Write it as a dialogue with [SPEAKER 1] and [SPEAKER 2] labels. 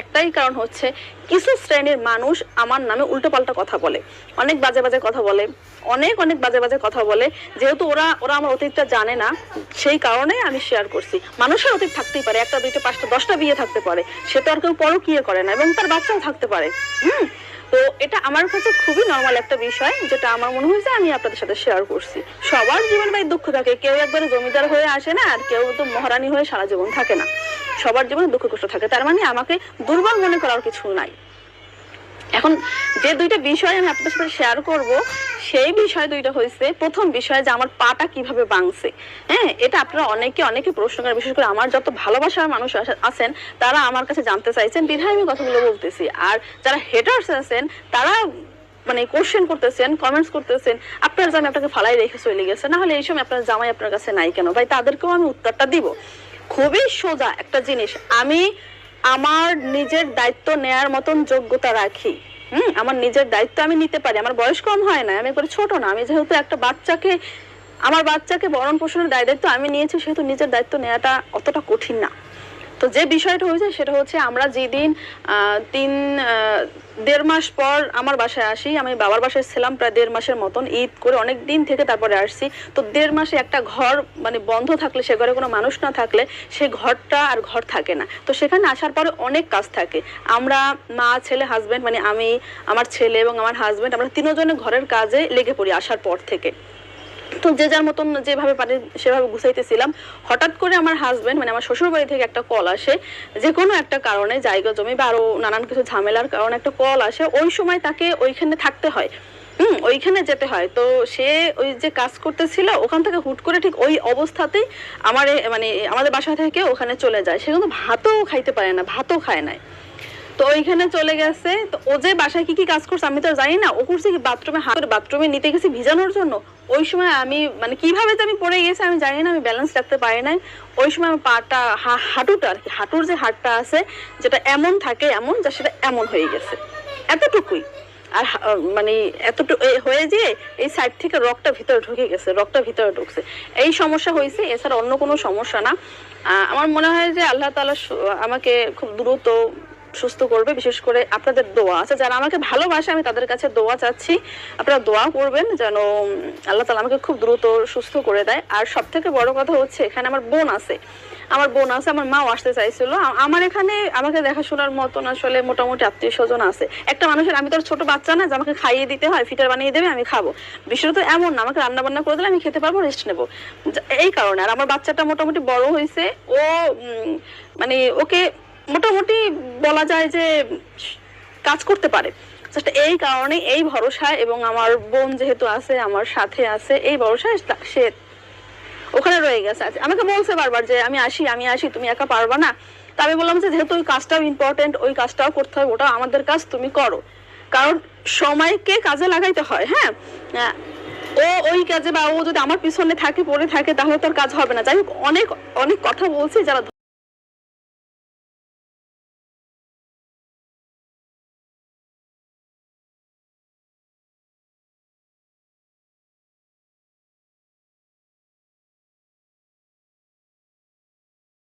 [SPEAKER 1] একটাই কারণ হচ্ছে, কিছু শ্রেণির মানুষ আমার নামে উল্টোপাল্টা কথা বলে। অনেক বাজে বাজে কথা বলে, অনেক অনেক বাজে বাজে কথা বলে। যেহেতু ওরা ওরা আমার অতীতটা জানে না, সেই কারণে আমি শেয়ার করছি। মানুষের অতীত থাকতেই পারে, একটা, দুইটা, পাঁচটা, দশটা বিয়ে থাকতে পারে। সে তো আর কেউ পরকিয়ে করে না এবং তার বাচ্চাও থাকতে পারে। হুম? তো এটা আমার কাছে খুবই নর্মাল একটা বিষয়, যেটা আমার মনে হয়েছে আমি আপনাদের সাথে শেয়ার করছি। সবার জীবন ভাই দুঃখ থাকে, কেউ একবারে জমিদার হয়ে আসে না, আর কেউ তো মহারানী হয়ে সারা জীবন থাকে না। সবার জীবনে দুঃখ কষ্ট থাকে। তার মানে আমাকে দুর্বল মনে করার কিছু নাই। এখন যে দুইটা বিষয় আমি আপনাদের সাথে শেয়ার করব, সেই বিষয় দুইটা হয়েছে প্রথম বিষয় যে আমার পাটা কীভাবে ভাঙছে। হ্যাঁ এটা আপনারা অনেকে অনেকে প্রশ্ন করেন, বিশেষ করে আমার যত ভালোবাসার মানুষ আছেন, তারা আমার কাছে জানতে চাইছেন বিধায় আমি কথাগুলো বলতেছি। আর যারা হেটার্স আছেন, তারা মানে কোশ্চেন করতেছেন কমেন্টস করতেছেন, আপনার জামাই আপনাকে ফালাই রেখে চলে গেছে না হলে এই সময় আপনার জামাই আপনার কাছে নাই কেন? ভাই, তাদেরকেও আমি উত্তরটা দিব। খুবই সোজা একটা জিনিস। আমি আমার নিজের দায়িত্ব নেয়ার মতন যোগ্যতা রাখি। হুম, আমার নিজের দায়িত্ব আমি নিতে পারি। আমার বয়স কম হয় না, আমি একবারে ছোট না। আমি যেহেতু একটা বাচ্চাকে, আমার বাচ্চাকে বরণ পোষণের দায় দায়িত্ব আমি নিয়েছি, সেহেতু নিজের দায়িত্ব নেওয়াটা অতটা কঠিন না। তো যে বিষয়টা হয়েছে সেটা হচ্ছে আমরা যেদিন তিন দেড় মাস পর আমার বাসায় আসি, আমি বাবার বাসায় ছিলাম প্রায় দেড় মাসের মতন, ঈদ করে অনেক দিন থেকে তারপরে আসছি। তো দেড় মাসে একটা ঘর মানে বন্ধ থাকলে, সে ঘরে কোনো মানুষ না থাকলে সে ঘরটা আর ঘর থাকে না। তো সেখানে আসার পরে অনেক কাজ থাকে। আমরা মা, ছেলে হাজবেন্ড মানে আমি, আমার ছেলে এবং আমার হাজব্যান্ড আমরা তিনজনে ঘরের কাজে লেগে পড়ি আসার পর থেকে। তো যে যার মতন যেভাবে পারি সেভাবে গুছাইতেছিলাম। হঠাৎ করে আমার হাজবেন্ড মানে আমার শ্বশুর বাড়ি থেকে একটা কল আসে। যে কোনো একটা কারণে, জায়গা, জমি বা আরও নানান কিছু ঝামেলার কারণে একটা কল আসে। ওই সময় তাকে ওইখানে থাকতে হয়। হুম, ওইখানে যেতে হয়। তো সে ওই যে কাজ করতেছিল, ওখান থেকে হুট করে ঠিক ওই অবস্থাতেই আমার মানে আমাদের বাসা থেকে ওখানে চলে যায়। সে কিন্তু ভাতও খাইতে পারে না, ভাতও খায় না তো ওইখানে চলে গেছে। তো ও যে বাসায় কি কি কাজ করছে আমি তো জানি না। ও করছে কি বাথরুমে হাত বাথরুমে নিতে গেছি ভিজানোর জন্য। ওই সময় আমি মানে কীভাবে যে আমি পড়ে গেছি আমি জানি না, আমি ব্যালেন্স রাখতে পারি নাই। ওই সময় আমার পাটা হাঁটুটা আর কি, হাঁটুর যে হাড়টা আছে, যেটা এমন থাকে এমন, যা সেটা এমন হয়ে গেছে। এতটুকুই। আর মানে এতটুকু হয়ে যে এই সাইড থেকে রক্তটা ভিতরে ঢুকে গেছে রক্তটা ভিতরে ঢুকছে। এই সমস্যা হয়েছে, এছাড়া অন্য কোনো সমস্যা না। আমার মনে হয় যে আল্লাহ তালা আমাকে খুব দ্রুত সুস্থ করবে, বিশেষ করে আপনাদের দোয়া আছে। যারা আমাকে ভালোবাসে, আমি তাদের কাছে দোয়া চাচ্ছি। আপনারা দোয়া করবেন যেন আল্লাহ তালা আমাকে খুব দ্রুত সুস্থ করে দেয়। আর সব থেকে বড় কথা হচ্ছে, এখানে আমার বোন আছে। আমার বোন আছে, আমার মাও আসতে চাইছিল। আমার এখানে আমাকে দেখাশোনার মতন আসলে মোটামুটি আত্মীয় স্বজন আছে। একটা মানুষের, আমি তো ছোট বাচ্চা না, যে আমাকে খাইয়ে দিতে হয়, ফিটার বানিয়ে দেবে, আমি খাব। বিষয়টা তো এমন না, আমাকে রান্না বান্না করে দিলে আমি খেতে পারব রেস্ট নেব। এই কারণে। আর আমার বাচ্চাটা মোটামুটি বড় হয়েছে ও মানে ওকে মোটামুটি বলা যায় যে কাজ করতে পারে। এই কারণে এই ভরসা এবং আমার বোন যেহেতু আছে আমার সাথে আছে এই ভরসায় সে ওখানে রয়ে গেছে। আচ্ছা, আমাকে বলছে বারবার যে আমি আসি আমি আসি তুমি একা পারবা না? তা আমি বললাম যে যেহেতু ওই কাজটাও ইম্পর্টেন্ট ওই কাজটাও করতে হবে ওটা আমাদের কাজ তুমি করো। কারণ সময়কে কাজে লাগাইতে হয় হ্যাঁ? ও ওই কাজে বা ও যদি আমার পিছনে থাকে পড়ে থাকে তাহলে তো আর কাজ হবে না। যাই হোক অনেক অনেক কথা বলছি যারা